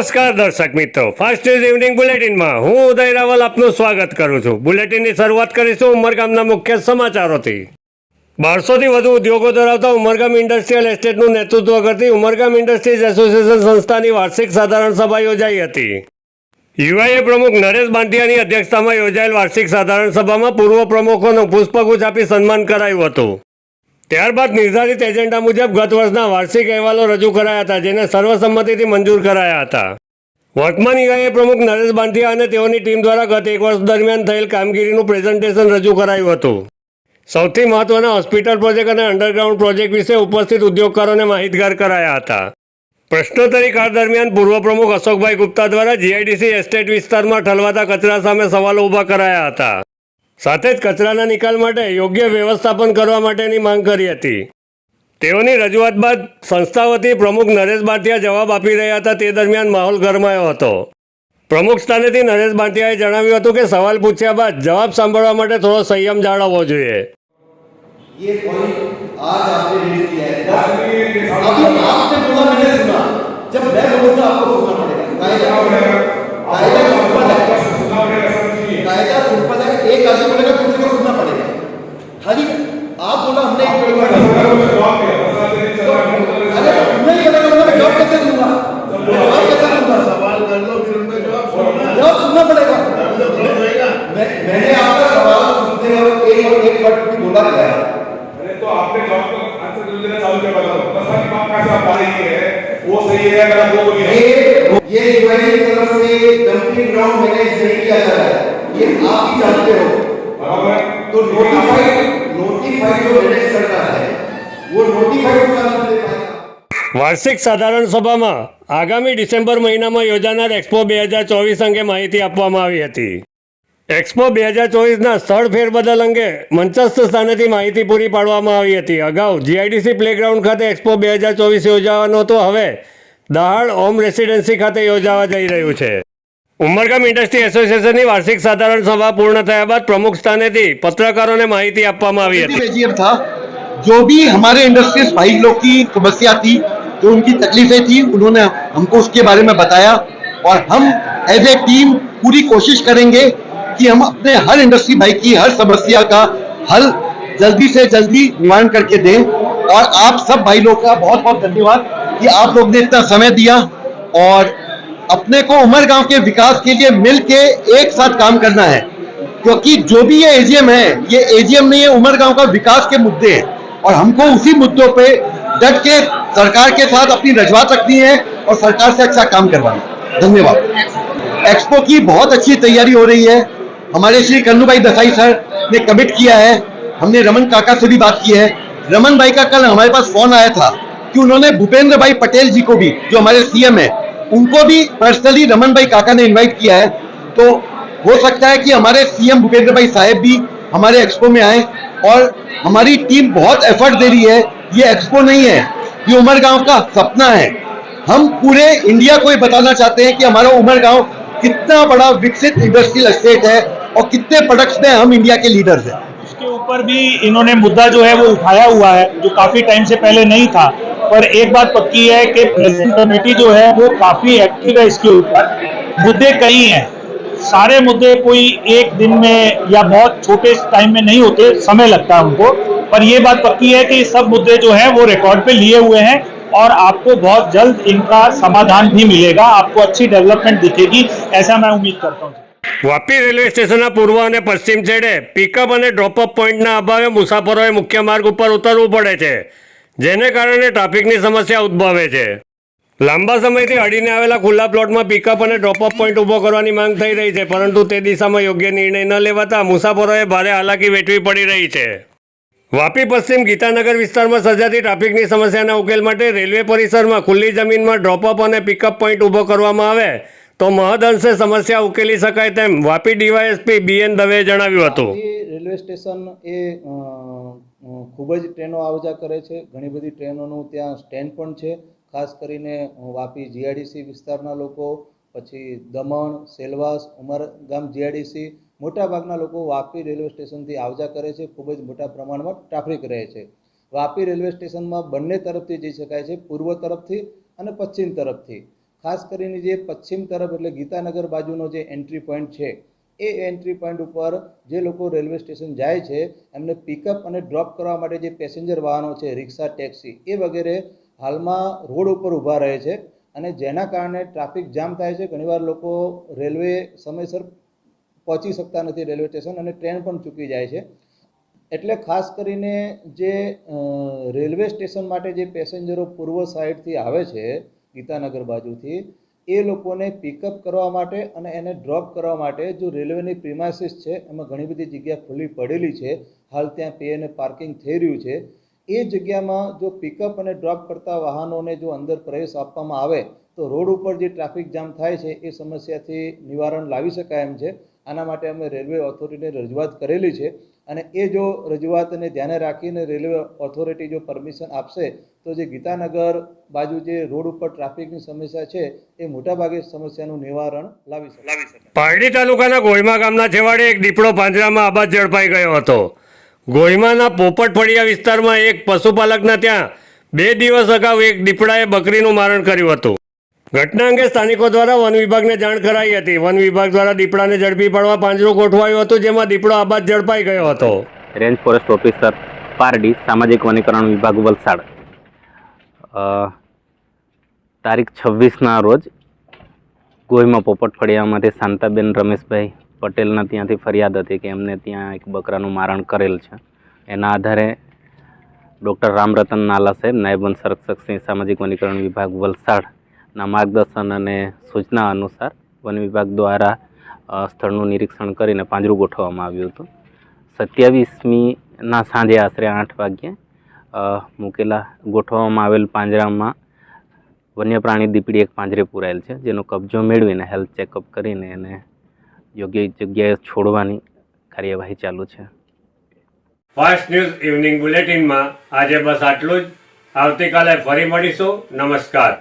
નમસ્કાર દર્શક મિત્રો. ફાસ્ટ ન્યૂઝ ઇવનિંગ બુલેટિનમાં હું ઉદય રાવલ આપનું સ્વાગત કરું છું. બુલેટિનની શરૂઆત કરીશું ઉમરગામના મુખ્ય સમાચારોથી. બારસોથી વધુ ઉદ્યોગો ધરાવતા ઉમરગામ ઇન્ડસ્ટ્રીયલ એસ્ટેટનું નેતૃત્વ કરતી ઉમરગામ ઇન્ડસ્ટ્રીઝ એસોસિએશન સંસ્થાની વાર્ષિક સાધારણ સભા યોજાઈ હતી. યુવાએ પ્રમુખ નરેશ બાંધિયાની અધ્યક્ષતામાં યોજાયેલ વાર્ષિક સાધારણ સભામાં પૂર્વ પ્રમુખોનું પુષ્પગુચ્છ આપી સન્માન કરાયું હતું. ત્યારબાદ નિર્ધારિત એજન્ડા મુજબ ગત વર્ષના વાર્ષિક અહેવાલો રજૂ કરાયા હતા, જેને સર્વસંમતિથી મંજૂર કરાયા હતા. વર્તમાન યુઆઈએ પ્રમુખ નરેશ બાંધિયા અને તેઓની ટીમ દ્વારા ગત એક વર્ષ દરમિયાન થયેલ કામગીરીનું પ્રેઝન્ટેશન રજૂ કરાયું હતું. સૌથી મહત્વના હોસ્પિટલ પ્રોજેક્ટ અને અંડરગ્રાઉન્ડ પ્રોજેક્ટ વિશે ઉપસ્થિત ઉદ્યોગકારોને માહિતગાર કરાયા હતા. પ્રશ્નોત્તરી કાળ દરમિયાન પૂર્વ પ્રમુખ અશોકભાઈ ગુપ્તા દ્વારા જીઆઈડીસી એસ્ટેટ વિસ્તારમાં ઠલવાતા કચરા સામે સવાલો ઊભા કરાયા હતા. સાથે જ કચરાના નિકાલ માટે યોગ્ય વ્યવસ્થાપન કરવા માટેની માંગ કરી હતી તેઓની રજૂઆત બાદ સંસ્થા વતી પ્રમુખ નરેશ બાંટિયા જવાબ આપી રહ્યા હતા તે દરમિયાન માહોલ ગરમાયો હતો પ્રમુખ સ્થાનેથી નરેશ બાંટિયાએ જણાવ્યું હતું કે સવાલ પૂછ્યા બાદ જવાબ સાંભળવા માટે થોડો સંયમ જાળવવો જોઈએ ये पॉइंट आज आपने रेज किया है अभी आपने बोला मैंने सुना जब मैं बोलूंगा आपको सुनना पड़ेगा कायदा एक आदमी बोलेगा दूसरे को सुनना पड़ेगा खाली आप बोला हमने एक बोला अरे नहीं बोलेगा मतलब मैं जवाब कैसे दूंगा मैं जवाब कैसे दूंगा सवाल कर लो फिर उनका जवाब सुनना जवाब सुनना पड़ेगा जब हो जाएगा मैं मैंने आपका सवाल सुनते हुए एक एक वर्ड भी बोला गया अरे तो आपने जॉब का आंसर देना चालू किया बताओ दस साल की बात कैसे आप पा रही है वो सही है अगर आप वो बोली है ये ये यूआई की तरफ से डंपिंग ग्राउंड मैनेज नहीं किया जा रहा है ये आप ही जानते हो बराबर है तो नोटिफाइड नोटिफाइड जो मैनेज कर रहा है वो नोटिफाइड का नाम दे पाएगा વાર્ષિક સાધારણ સભામાં આગામી ડિસેમ્બર મહિનામાં યોજાનાર એક્સપો બે હજાર ચોવીસ અંગે માહિતી આપવામાં આવી હતી એક્સપો બે હજાર ચોવીસના સ્થળ ફેરબદલ અંગે મંચસ્થ સ્થાનેથી માહિતી પૂરી પાડવામાં આવી હતી અગાઉ જીઆઈડીસી પ્લેગ્રાઉન્ડ ખાતે એક્સપો બે હજાર ચોવીસ યોજાવાનો હતો હવે દહાડ હોમ રેસિડેન્સી ખાતે યોજાવા જઈ રહ્યું છે ઉમરગામ ઇન્ડસ્ટ્રી એસોસિએશનની વાર્ષિક સાધારણ સભા પૂર્ણ થયા બાદ પ્રમુખ સ્થાનેથી પત્રકારોને માહિતી આપવામાં આવી હતી एजीएम था जो भी हमारे इंडस्ट्रीज भाई लोग की समस्या थी जो उनकी तकलीफें थी उन्होंने हमको उसके बारे में बताया और हम एज ए टीम पूरी कोशिश करेंगे कि हम अपने हर इंडस्ट्री भाई की हर समस्या का हल जल्दी से जल्दी निवारण करके दें और आप सब भाई लोग का बहुत बहुत धन्यवाद कि आप लोग ने इतना समय दिया और अपने को उमर गाँव के विकास के लिए मिल के एक साथ काम करना है। क्योंकि जो भी ये एजीएम है, ये एजीएम नहीं है, उमर गाँव का विकास के मुद्दे हैं। और हमको उसी मुद्दों पे डट के, सरकार के साथ अपनी रजवात रखनी है और सरकार से अच्छा काम करवाना धन्यवाद। एक्सपो की बहुत अच्छी तैयारी हो रही है। हमारे श्री कन्नू भाई दसाई सर ने कमिट किया है। हमने रमन काका से भी बात की है। रमन भाई का कल हमारे पास फ़ोन आया था कि उन्होंने भूपेंद्र भाई पटेल जी को भी, जो हमारे सीएम है उनको भी पर्सनली रमन भाई काका ने इनवाइट किया है। तो हो सकता है कि हमारे सीएम भूपेंद्र भाई साहब भी हमारे एक्सपो में आए और हमारी टीम बहुत एफर्ट दे रही है। ये एक्सपो नहीं है, ये उमर गाँव का सपना है। हम पूरे इंडिया को ये बताना चाहते हैं कि हमारा उमर गाँव कितना बड़ा विकसित इंडस्ट्रियल स्टेट है और कितने प्रोडक्ट्स में हम इंडिया के लीडर्स हैं। उसके ऊपर भी इन्होंने मुद्दा जो है वो उठाया हुआ है, जो काफ़ी टाइम से पहले नहीं था। पर एक बात पक्की है कि प्रेसिडेंट कमेटी जो है वो काफी एक्टिव है इसके ऊपर मुद्दे कई हैं सारे मुद्दे कोई एक दिन में या बहुत छोटे टाइम में नहीं होते समय लगता है उनको पर ये बात पक्की है कि सब मुद्दे जो हैं वो रिकॉर्ड पे लिए हुए हैं और आपको बहुत जल्द इनका समाधान भी मिलेगा आपको अच्छी डेवलपमेंट दिखेगी ऐसा मैं उम्मीद करता हूँ વાપી રેલવે સ્ટેશનના પૂર્વ અને પશ્ચિમ છેડે પિકઅપ અને ડ્રોપઅપ પોઈન્ટના અભાવે મુસાફરોએ મુખ્ય માર્ગ ઉપર ઉતરવું પડે છે જેને કારણે ટ્રાફિકની સમસ્યા ઉદ્ભવે છે. લાંબા સમયથી અડીને આવેલા ખુલ્લા પ્લોટમાં પિકઅપ અને ડ્રોપઅપ પોઈન્ટ ઊભો કરવાની માંગ થઈ રહી છે, પરંતુ તે દિશામાં યોગ્ય નિર્ણય ન લેવાતા મુસાફરોએ ભારે હાલાકી વેઠવી પડી રહી છે. વાપી પશ્ચિમ ગીતાનગર વિસ્તારમાં સર્જાતી ટ્રાફિકની સમસ્યાના ઉકેલ માટે રેલવે પરિસરમાં ખુલ્લી જમીનમાં ડ્રોપઅપ અને પિકઅપ પોઈન્ટ ઊભો કરવામાં આવે તો મહદ અંશે સમસ્યા ઉકેલી શકાય તેમ વાપી ડીવાયએસપી બીએન દવેએ જણાવ્યું હતું. રેલવે સ્ટેશન એ ખૂબ જ ટ્રેનો આવજા કરે છે. ઘણી બધી ટ્રેનોનું ત્યાં સ્ટેન્ડ પણ છે. ખાસ કરીને વાપી જીઆઈડીસી વિસ્તારના લોકો, પછી દમણ, સેલવાસ ઉમરગામ જીઆઈડીસી મોટાભાગના લોકો વાપી રેલવે સ્ટેશનથી આવજા કરે છે. ખૂબ જ મોટા પ્રમાણમાં ટ્રાફિક રહે છે. વાપી રેલવે સ્ટેશનમાં બંને તરફથી જઈ શકાય છે. પૂર્વ તરફથી અને પશ્ચિમ તરફથી. ખાસ કરીને જે પશ્ચિમ તરફ એટલે ગીતાનગર બાજુનો જે એન્ટ્રી પોઈન્ટ છે એ એન્ટ્રી પોઈન્ટ ઉપર જે લોકો રેલવે સ્ટેશન જાય છે, એમને પિકઅપ અને ડ્રોપ કરવા માટે જે પેસેન્જર વાહનો છે રિક્ષા ટેક્સી એ વગેરે હાલમાં રોડ ઉપર ઊભા રહે છે અને જેના કારણે ટ્રાફિક જામ થાય છે. ઘણીવાર લોકો રેલવે સમયસર પહોંચી શકતા નથી રેલવે સ્ટેશન અને ટ્રેન પણ ચૂકી જાય છે. એટલે ખાસ કરીને જે રેલવે સ્ટેશન માટે જે પેસેન્જરો પૂર્વ સાઈડથી આવે છે, ગીતાનગર બાજુથી એ લોકોને પિકઅપ કરવા માટે અને એને ડ્રોપ કરવા માટે જો રેલવેની પ્રિમાસીસ છે, એમાં ઘણી બધી જગ્યા ખુલ્લી પડેલી છે, હાલ ત્યાં પે અને પાર્કિંગ થઈ રહ્યું છે. એ જગ્યામાં જો પિકઅપ અને ડ્રોપ કરતા વાહનોને જો અંદર પ્રવેશ આપવામાં આવે, તો રોડ ઉપર જે ટ્રાફિક જામ થાય છે, એ સમસ્યાથી નિવારણ લાવી શકાય એમ છે. આના માટે અમે રેલવે ઓથોરિટીને રજૂઆત કરેલી છે. અને એ જો રજૂઆતને ધ્યાને રાખીને રેલવે ઓથોરિટી જો પરમિશન આપશે તો જે ગીતાનગર બાજુ જે રોડ ઉપર ટ્રાફિકની સમસ્યા છે એ મોટાભાગે સમસ્યાનું નિવારણ લાવી શકે. પારડી તાલુકાના ગોયમા ગામના છેવાડે એક દીપડો પાંજરામાં આબાદ ઝડપાઈ ગયો હતો. ગોયમાના પોપટ ફળિયા વિસ્તારમાં એક પશુપાલકના ત્યાં બે દિવસ અગાઉ એક દીપડાએ બકરીનું મારણ કર્યું હતું. ઘટના અંગે સ્થાનિકો દ્વારા વન વિભાગને જાણ કરાઈ હતી. વન વિભાગ દ્વારા દીપડાને ઝડપી પાડવા પાંજરું ગોઠવાયું હતું, જેમાં દીપડો આબાદ ઝડપાઈ ગયો હતો. રેન્જ ફોરેસ્ટ ઓફિસર પારડી, સામાજિક વનીકરણ વિભાગ, વલસાડ. તારીખ છવ્વીસના રોજ ગોહીમાં પોપટ ફળિયામાંથી શાંતાબેન રમેશભાઈ પટેલના ત્યાંથી ફરિયાદ હતી કે એમને ત્યાં એક બકરાનું મારણ કરેલ છે. એના આધારે ડૉક્ટર રામરતન નાલા સાહેબ, નાયબ વન સંરક્ષક સિંહ સામાજિક વનીકરણ વિભાગ વલસાડના માર્ગદર્શન અને સૂચના અનુસાર વન વિભાગ દ્વારા સ્થળનું નિરીક્ષણ કરીને પાંજરું ગોઠવવામાં આવ્યું હતું. સત્યાવીસમીના સાંજે આશરે આઠ વાગ્યે મૂકેલા, ગોઠવવામાં આવેલ પાંજરામાં વન્ય પ્રાણી દીપડી એક પાંજરે પૂરાયેલ છે, જેનો કબજો મેળવીને હેલ્થ ચેકઅપ કરીને એને યોગ્ય જગ્યાએ છોડવાની કાર્યવાહી ચાલુ છે. ફાસ્ટ ન્યૂઝ ઇવનિંગ બુલેટિનમાં આજે બસ આટલું જ. આવતીકાલે ફરી મળીશું. નમસ્કાર.